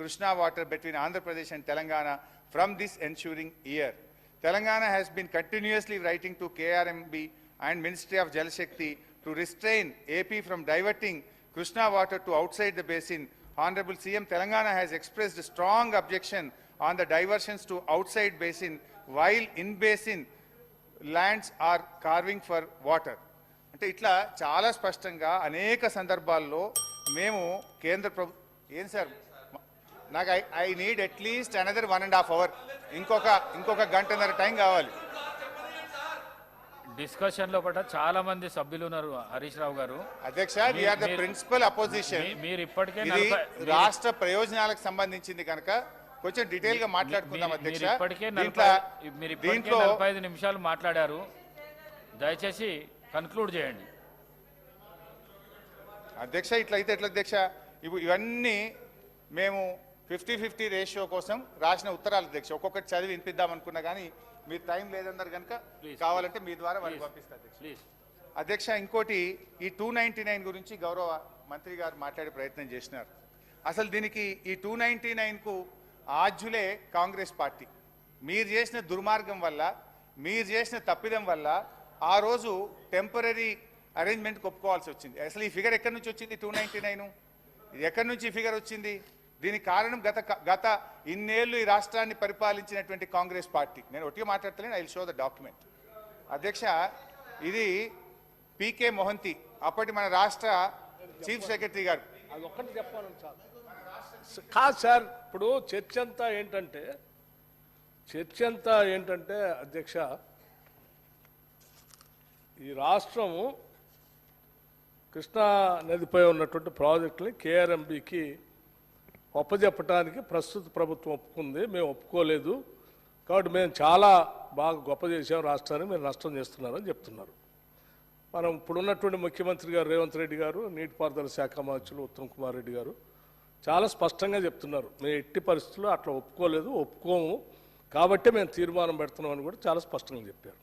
Krishna water between Andhra Pradesh and Telangana from this ensuing year. Telangana has been continuously writing to KRMB and Ministry of Jal Shakti to restrain AP from diverting Krishna water to outside the basin. Honorable CM Telangana has expressed a strong objection on the diversions to outside basin while in basin lands are craving for water అంటే ఇట్లా చాలా స్పష్టంగా అనేక సందర్భాల్లో మేము కేంద్ర ప్రభు ఏం sir నాకు I I need at least another one and half hour ఇంకొక ఇంకొక గంటన్నర టైం కావాలి. డిస్కషన్లో పట్ల చాలా మంది సభ్యులు ఉన్నారు హరీష్ రావు గారు. అధ్యక్ష ద ప్రిన్సిపల్ అపోజిషన్ మీరు ఇప్పటికే ఇది రాష్ట్ర ప్రయోజనాలకు సంబంధించింది కనుక కొంచెం డీటెయిల్గా మాట్లాడుకుందాం అధ్యక్ష. ఇప్పటికే మీరు దీంట్లో నలభై ఐదు నిమిషాలు మాట్లాడారు. దయచేసి కన్క్లూడ్ చేయండి. అధ్యక్ష ఇట్లయితే ఎట్లా అధ్యక్ష? ఇవి ఇవన్నీ మేము ఫిఫ్టీ ఫిఫ్టీ రేషియో కోసం రాసిన ఉత్తరాలు అధ్యక్ష ఒక్కొక్కటి చదివి వినిపిద్దాం అనుకున్నా కానీ మీరు టైం లేదన్నారు కనుక కావాలంటే మీ ద్వారా వాళ్ళకి పంపిస్తా అధ్యక్ష. అధ్యక్ష ఇంకోటి ఈ టూ నైంటీ నైన్ గురించి గౌరవ మంత్రి గారు మాట్లాడే ప్రయత్నం చేసినారు. అసలు దీనికి ఈ టూ నైంటీ నైన్కు ఆద్యులే కాంగ్రెస్ పార్టీ. మీరు చేసిన దుర్మార్గం వల్ల మీరు చేసిన తప్పిదం వల్ల ఆ రోజు టెంపరీ అరేంజ్మెంట్కి ఒప్పుకోవాల్సి వచ్చింది. అసలు ఈ ఫిగర్ ఎక్కడి నుంచి వచ్చింది టూ నైంటీ నైన్? ఎక్కడి నుంచి ఈ ఫిగర్ వచ్చింది? దీనికి కారణం గత గత ఇన్నేళ్ళు ఈ రాష్ట్రాన్ని పరిపాలించినటువంటి కాంగ్రెస్ పార్టీ. నేను ఒట్టిగా మాట్లాడతలేను ఐ షో ద డాక్యుమెంట్. అధ్యక్ష ఇది పీకే మొహంతి అప్పటి మన రాష్ట్ర చీఫ్ సెక్రటరీ గారు. అది ఒక్కటి చెప్పాలని చాలు కాదు సార్ ఇప్పుడు చర్చ అంతా ఏంటంటే చర్చ అంతా ఏంటంటే అధ్యక్ష ఈ రాష్ట్రము కృష్ణా నదిపై ఉన్నటువంటి ప్రాజెక్టుని కేఆర్ఎంబికి గొప్పచెప్పటానికి ప్రస్తుత ప్రభుత్వం ఒప్పుకుంది. మేము ఒప్పుకోలేదు. కాబట్టి మేము చాలా బాగా గొప్ప చేసాం రాష్ట్రాన్ని. మీరు నష్టం చేస్తున్నారని చెప్తున్నారు. మనం ఇప్పుడున్నటువంటి ముఖ్యమంత్రి గారు రేవంత్ రెడ్డి గారు నీటిపారుదల శాఖ మంత్రులు ఉత్తమ్ కుమార్ రెడ్డి గారు చాలా స్పష్టంగా చెప్తున్నారు. మేము ఎట్టి పరిస్థితుల్లో అట్లా ఒప్పుకోలేదు ఒప్పుకోము. కాబట్టి మేము తీర్మానం పెడుతున్నామని కూడా చాలా స్పష్టంగా చెప్పారు.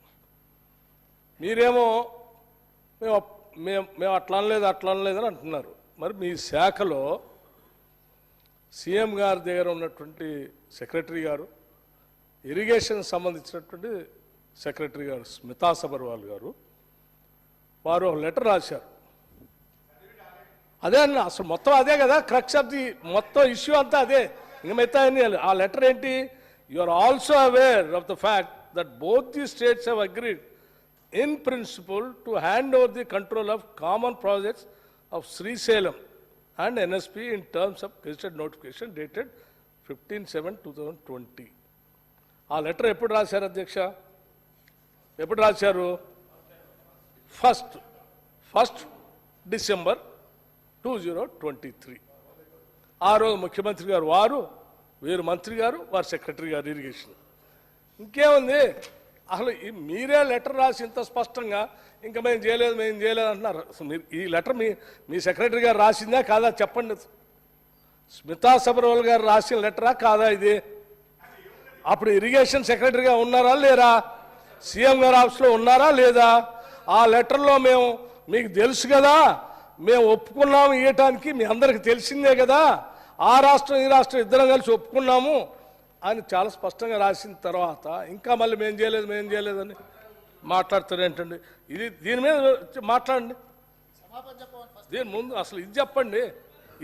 మీరేమో మేము మేము మేము అట్లా అనలేదు అట్లా అనలేదు అని అంటున్నారు. మరి మీ శాఖలో సీఎం గారి దగ్గర ఉన్నటువంటి సెక్రటరీ గారు ఇరిగేషన్ సంబంధించినటువంటి సెక్రటరీ గారు స్మితా సబర్వాల్ గారు వారు ఒక లెటర్ రాశారు. అదే అన్న అసలు మొత్తం అదే కదా క్రక్స్ ఆఫ్ ది మొత్తం ఇష్యూ అంతా అదే. ఇంక మిగతా అన్ని ఆ లెటర్ ఏంటి? You are also aware of the fact that both the states have agreed in principle to hand over the control of common projects of Srisailam and N S P in terms of gazetted notification dated fifteen seven two thousand twenty ఆ letter ఎప్పుడు రాశారు అధ్యక్ష? ఎప్పుడు రాశారు? First first December two zero twenty three ఆ రోజు ముఖ్యమంత్రి గారు వారు వీరు మంత్రి గారు వారు సెక్రటరీ గారు ఇరిగేషన్ ఇంకేముంది? అసలు ఈ మీరే లెటర్ రాసి ఇంత స్పష్టంగా ఇంకా మేము చేయలేదు మేము చేయలేదు అంటున్నారు. మీరు ఈ లెటర్ మీ మీ సెక్రటరీ గారు రాసిందా కాదా చెప్పండి. స్మితా సబర్వాల్ గారు రాసిన లెటరా కాదా ఇది? అప్పుడు ఇరిగేషన్ సెక్రటరీగా ఉన్నారా లేరా? సీఎం గారు ఆఫీస్లో ఉన్నారా లేదా? ఆ లెటర్లో మేము మీకు తెలుసు కదా మేము ఒప్పుకున్నాము ఇవ్వటానికి మీ అందరికి తెలిసిందే కదా. ఆ రాష్ట్రం ఈ రాష్ట్రం ఇద్దరం కలిసి ఒప్పుకున్నాము. అని చాలా స్పష్టంగా రాసిన తర్వాత ఇంకా మళ్ళీ మేము చేయలేదు మేము చేయలేదని మాట్లాడుతారు ఏంటండి? ఇది దీని మీద మాట్లాడండి. దీని ముందు అసలు ఇది చెప్పండి.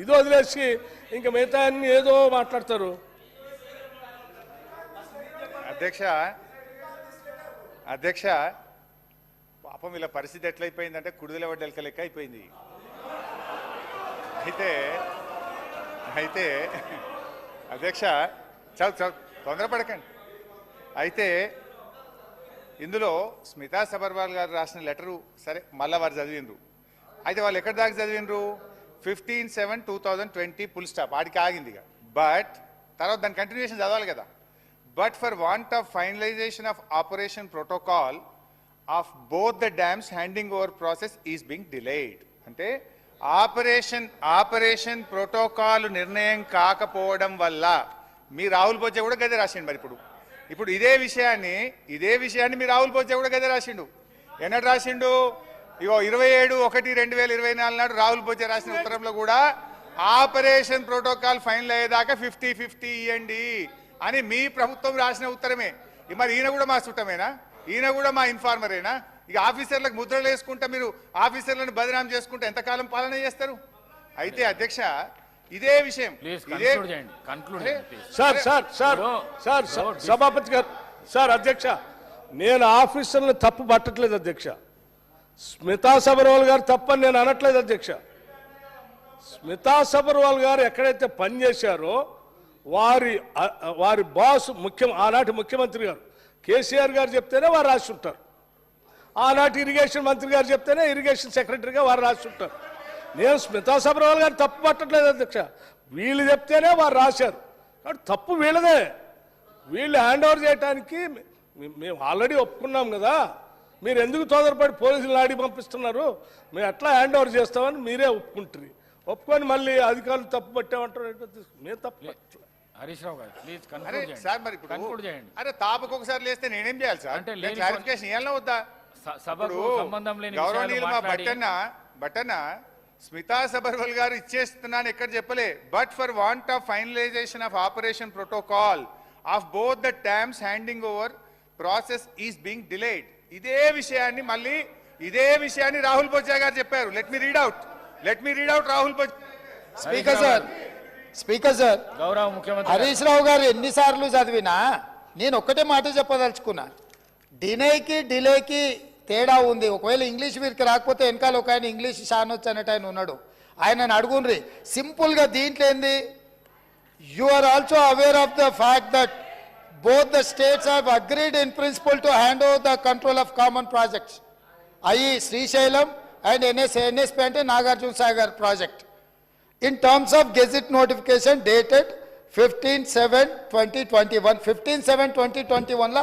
ఇది వదిలేసి ఇంకా మిగతా అన్ని ఏదో మాట్లాడతారు. అధ్యక్ష అధ్యక్ష పాపం ఇలా పరిస్థితి ఎట్లయిపోయిందంటే కుడిదల వడ్డెలక లెక్క అయిపోయింది. అయితే అయితే అధ్యక్ష చాలు చాలు తొందరపడకండి అయితే ఇందులో స్మితా సబర్వాల్ గారు రాసిన లెటరు సరే మళ్ళా వారు చదివిండ్రు. అయితే వాళ్ళు ఎక్కడి దాకా చదివిండ్రు? Fifteen seven two thousand twenty full stop ఆడికి ఆగింది ఇక. బట్ తర్వాత దాని కంటిన్యూషన్ చదవాలి కదా. But for want of finalization of operation protocol of both the dams handing over process is being delayed. అంటే ఆపరేషన్ ఆపరేషన్ ప్రోటోకాల్ నిర్ణయం కాకపోవడం వల్ల మీ రాహుల్ బొజ్జ కూడా గదే రాసిండు మరి ఇప్పుడు. ఇప్పుడు ఇదే విషయాన్ని ఇదే విషయాన్ని మీ రాహుల్ బొజ్జ కూడా గదే రాసిండు. ఎన్నడు రాసిండు? ఇగో ఇరవై ఏడు ఒకటి రెండు వేల ఇరవై నాలుగు నాడు రాహుల్ బొజ్జ రాసిన ఉత్తరంలో కూడా ఆపరేషన్ ప్రోటోకాల్ ఫైనల్ అయ్యేదాకా ఫిఫ్టీ ఫిఫ్టీ ఇవ్వండి అని మీ ప్రభుత్వం రాసిన ఉత్తరమే. మరి ఈయన కూడా మా చుట్టమేనా ఈయన కూడా మా ఇన్ఫార్మరేనా? ఇక ఆఫీసర్లకు ముద్రలు వేసుకుంటా మీరు ఆఫీసర్లను బదనాం చేసుకుంటే ఎంతకాలం పాలన చేస్తారు? అయితే అధ్యక్ష ఇదే విషయం. ప్లీజ్ ఇదే కన్క్లూడ్ చేయండి. కన్క్లూడ్ చేయండి please sir sir sir sir సభాపతి గారు సార్ అధ్యక్ష నేను ఆఫీసర్లను తప్పు పట్టట్లేదు అధ్యక్ష. స్మితా సబర్వాల్ గారు తప్పని నేను అనట్లేదు అధ్యక్ష. స్మితా సబర్వాల్ గారు ఎక్కడైతే పనిచేశారో వారి వారి బాస్ ముఖ్యం ఆనాటి ముఖ్యమంత్రి గారు కేసీఆర్ గారు చెప్తేనే వారు రాసి ఉంటారు. ఆనాటి ఇరిగేషన్ మంత్రి గారు చెప్తేనే ఇరిగేషన్ సెక్రటరీగా వారు రాసి ఉంటారు. నేను స్మితా సబర్వాల్ గారు తప్పు పట్టట్లేదు అధ్యక్ష. వీళ్ళు చెప్తేనే వారు రాశారు. కాబట్టి తప్పు వీళ్ళదే. వీళ్ళు హ్యాండ్ ఓవర్ చేయడానికి మేము ఆల్రెడీ ఒప్పుకున్నాం కదా. మీరు ఎందుకు తొందరపడి పోలీసులు ఆడి పంపిస్తున్నారు? మేము ఎట్లా హ్యాండ్ ఓవర్ చేస్తామని మీరే ఒప్పుకుంటారు ఒప్పుకొని మళ్ళీ అధికారులు తప్పు పట్టామంటారు మేము తప్పు. హరీష్ రావు గారు ప్లీజ్ అరే కన్క్లూడ్ చేయండి. సార్ మరి ఇప్పుడు కన్క్లూడ్ చేయండి. అరే తాపకు ఒకసారి లేస్తే నేనేం చేయాలి సార్? అంటే క్లారిఫికేషన్ ఇవ్వాలన్నా వద్దా? సభకు సంబంధం లేని గౌరవనీయులు మా బట్టన్న బట్టన్న స్మితా సబర్వల్ గారు ఇచ్చేస్తున్నాను ఎక్కడ చెప్పలే. But for want of finalization of operation protocol of both the dams handing over process is being delayed ఇదే విషయాన్ని మళ్ళీ ఇదే విషయాన్ని రాహుల్ బొజ్జా గారు చెప్పారు. Let me read out let me read out Rahul speaker sir speaker sir గౌరవ ముఖ్యమంత్రి హరీష్ రావు గారు ఎన్నిసార్లు చదివినా నేను ఒక్కటే మాట చెప్పదలుచుకున్నా. డినేకి డిలేకి తేడా ఉంది. ఒకవేళ ఇంగ్లీష్ వీరికి రాకపోతే వెనకాల ఒక ఆయన ఇంగ్లీష్ షానొచ్చు అనేట ఆయన ఉన్నాడు. ఆయనను అడుగుండ్రి సింపుల్గా దీంట్లో ఏంది? You are also aware of the fact that both the states have agreed in principle to hand over the control of common projects అయి Srisailam and N S N S P అంటే Nagarjuna Sagar project. In terms of gazette notification dated 15/7/2021 15/7/2021 లా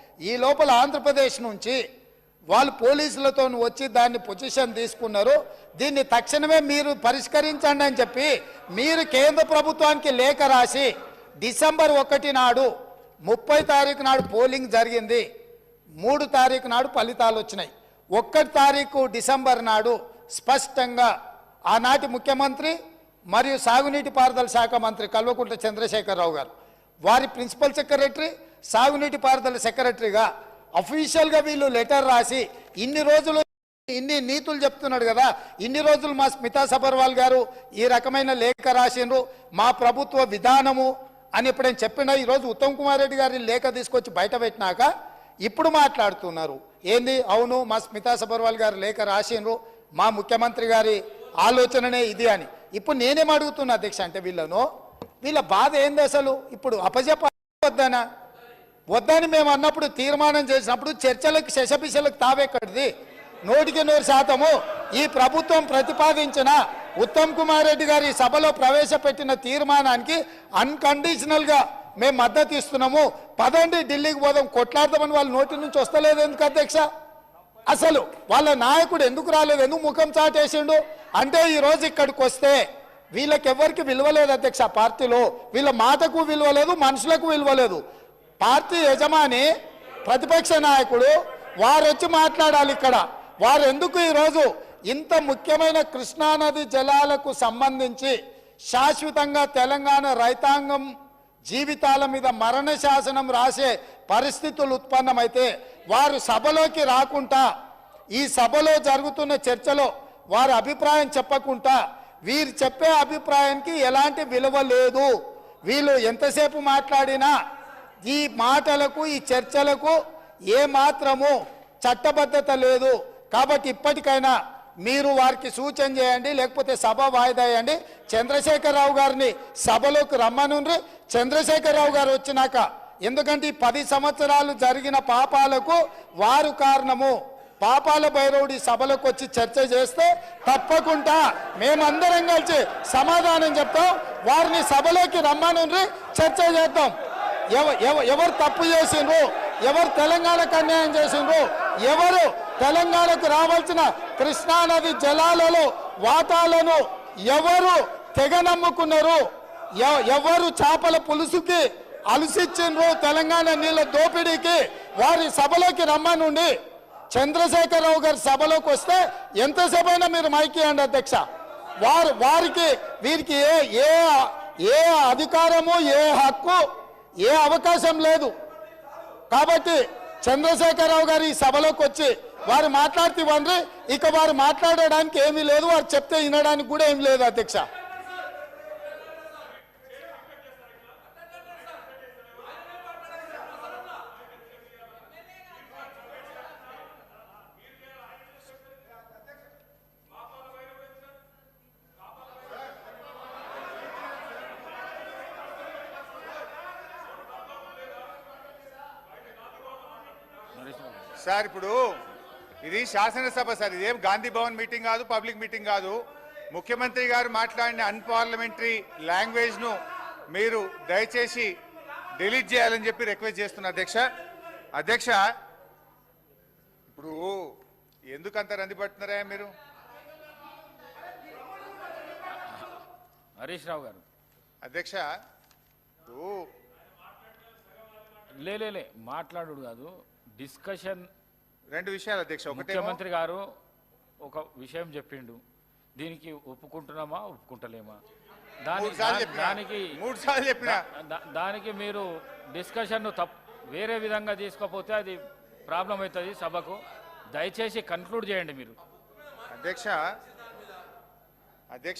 ఈ లోపల ఆంధ్రప్రదేశ్ నుంచి వాళ్ళు పోలీసులతో వచ్చి దాన్ని position తీసుకున్నారు. దీన్ని తక్షణమే మీరు పరిష్కరించండి అని చెప్పి మీరు కేంద్ర ప్రభుత్వానికి లేఖ రాసి డిసెంబర్ ఒకటి నాడు ముప్పై తారీఖు నాడు పోలింగ్ జరిగింది. మూడు తారీఖు నాడు ఫలితాలు వచ్చినాయి. ఒక్కటి తారీఖు డిసెంబర్ నాడు స్పష్టంగా ఆనాటి ముఖ్యమంత్రి మరియు సాగునీటి పారుదల శాఖ మంత్రి కల్వకుంట్ల చంద్రశేఖరరావు గారు వారి ప్రిన్సిపల్ సెక్రటరీ సాగునీటి పారుదల సెక్రటరీగా అఫీషియల్గా వీళ్ళు లెటర్ రాసి ఇన్ని రోజులు ఇన్ని నీతులు చెప్తున్నాడు కదా ఇన్ని రోజులు మా స్మితా సబర్వాల్ గారు ఈ రకమైన లేఖ రాసిండ్రు మా ప్రభుత్వ విధానము అని ఎప్పుడైనా చెప్పిన ఈరోజు ఉత్తమ్ కుమార్ రెడ్డి గారి లేఖ తీసుకొచ్చి బయట పెట్టినాక ఇప్పుడు మాట్లాడుతున్నారు. ఏంది? అవును మా స్మితా సబర్వాల్ గారు లేఖ రాసిండ్రు మా ముఖ్యమంత్రి గారి ఆలోచననే ఇది అని. ఇప్పుడు నేనేం అడుగుతున్నా అధ్యక్ష అంటే వీళ్ళను వీళ్ళ బాధ ఏంది అసలు? ఇప్పుడు అపజెప్ప వద్దనా? వద్దని మేము అన్నప్పుడు తీర్మానం చేసినప్పుడు చర్చలకు శశపిశలకు తావెక్కడిది? నూటికి నూరు శాతము ఈ ప్రభుత్వం ప్రతిపాదించిన ఉత్తమ్ కుమార్ రెడ్డి గారి సభలో ప్రవేశపెట్టిన తీర్మానానికి అన్కండిషనల్గా మేము మద్దతు ఇస్తున్నాము. పదండి ఢిల్లీకి పోదాం కొట్లాడదామని వాళ్ళ నోటి నుంచి వస్తలేదు ఎందుకు అధ్యక్ష? అసలు వాళ్ళ నాయకుడు ఎందుకు రాలేదు? ఎందుకు ముఖం చాటేసిండు? అంటే ఈరోజు ఇక్కడికి వస్తే వీళ్ళకి ఎవరికి విలువలేదు అధ్యక్ష పార్టీలో. వీళ్ళ మాటకు విలువలేదు మనుషులకు విలువలేదు పార్టీ యజమాని ప్రతిపక్ష నాయకుడు వారు వచ్చి మాట్లాడాలి ఇక్కడ. వారు ఎందుకు ఈరోజు ఇంత ముఖ్యమైన కృష్ణానది జలాలకు సంబంధించి శాశ్వతంగా తెలంగాణ రైతాంగం జీవితాల మీద మరణ శాసనం రాసే పరిస్థితులు ఉత్పన్నమైతే వారు సభలోకి రాకుండా ఈ సభలో జరుగుతున్న చర్చలో వారి అభిప్రాయం చెప్పకుండా వీరు చెప్పే అభిప్రాయానికి ఎలాంటి విలువ లేదు. వీళ్ళు ఎంతసేపు మాట్లాడినా ఈ మాటలకు ఈ చర్చలకు ఏ మాత్రము చట్టబద్ధత లేదు. కాబట్టి ఇప్పటికైనా మీరు వారికి సూచన చేయండి లేకపోతే సభ వాయిదా వేయండి. చంద్రశేఖరరావు గారిని సభలోకి రమ్మనుండ్రి. చంద్రశేఖరరావు గారు వచ్చినాక ఎందుకంటే ఈ పది సంవత్సరాలు జరిగిన పాపాలకు వారు కారణము. పాపాల భైరవుడి సభలకు వచ్చి చర్చ చేస్తే తప్పకుండా మేమందరం కలిసి సమాధానం చెప్తాం. వారిని సభలోకి రమ్మనుండ్రి చర్చ చేద్దాం. ఎవరు తప్పు చేసిండ్రు? ఎవరు తెలంగాణకు అన్యాయం చేసిండ్రు? ఎవరు తెలంగాణకు రావాల్సిన కృష్ణానది జలాలలో వాతాలను ఎవరు తెగ నమ్ముకున్నారు ఎవ- ఎవరు చేపల పులుసుకి అలసిచ్చిండ్రు తెలంగాణ నీళ్ళ దోపిడీకి? వారి సభలోకి రమ్మనుండి. చంద్రశేఖరరావు గారి సభలోకి వస్తే ఎంతసేపు అయినా మీరు మైకియండి అధ్యక్ష. వారు వారికి వీరికి ఏ ఏ ఏ అధికారము ఏ హక్కు ఏ అవకాశం లేదు. కాబట్టి చంద్రశేఖరరావు గారు ఈ సభలోకి వచ్చి వారు మాట్లాడితే ఇవ్వండి. ఇక వారు మాట్లాడడానికి ఏమీ లేదు. వారు చెప్తే వినడానికి కూడా ఏం లేదు అధ్యక్ష. సార్ ఇప్పుడు ఇది శాసనసభ సార్ ఇదేం గాంధీ భవన్ మీటింగ్ కాదు పబ్లిక్ మీటింగ్ కాదు. ముఖ్యమంత్రి గారు మాట్లాడిన అన్పార్లమెంటరీ లాంగ్వేజ్ను మీరు దయచేసి డిలీట్ చేయాలని చెప్పి రిక్వెస్ట్ చేస్తున్నా అధ్యక్ష. అధ్యక్ష ఇప్పుడు ఎందుకు అంత రంది పడుతున్నారా మీరు? హరీష్ రావు గారు. అధ్యక్ష ఇప్పుడు లే లే, లే మాట్లాడు కాదు. డిస్కషన్ రెండు విషయాలు అధ్యక్ష ఒకటే ముఖ్యమంత్రి గారు ఒక విషయం చెప్పిండు. దీనికి ఒప్పుకుంటున్నామా ఒప్పుకుంటలేమా? దానికి మూడు సార్లు చెప్పిన. దా- దా- దానికి మీరు డిస్కషన్ తప్ వేరే విధంగా తీసుకోపోతే అది ప్రాబ్లం అవుతుంది సభకు. దయచేసి కన్క్లూడ్ చేయండి మీరు. అధ్యక్ష అధ్యక్ష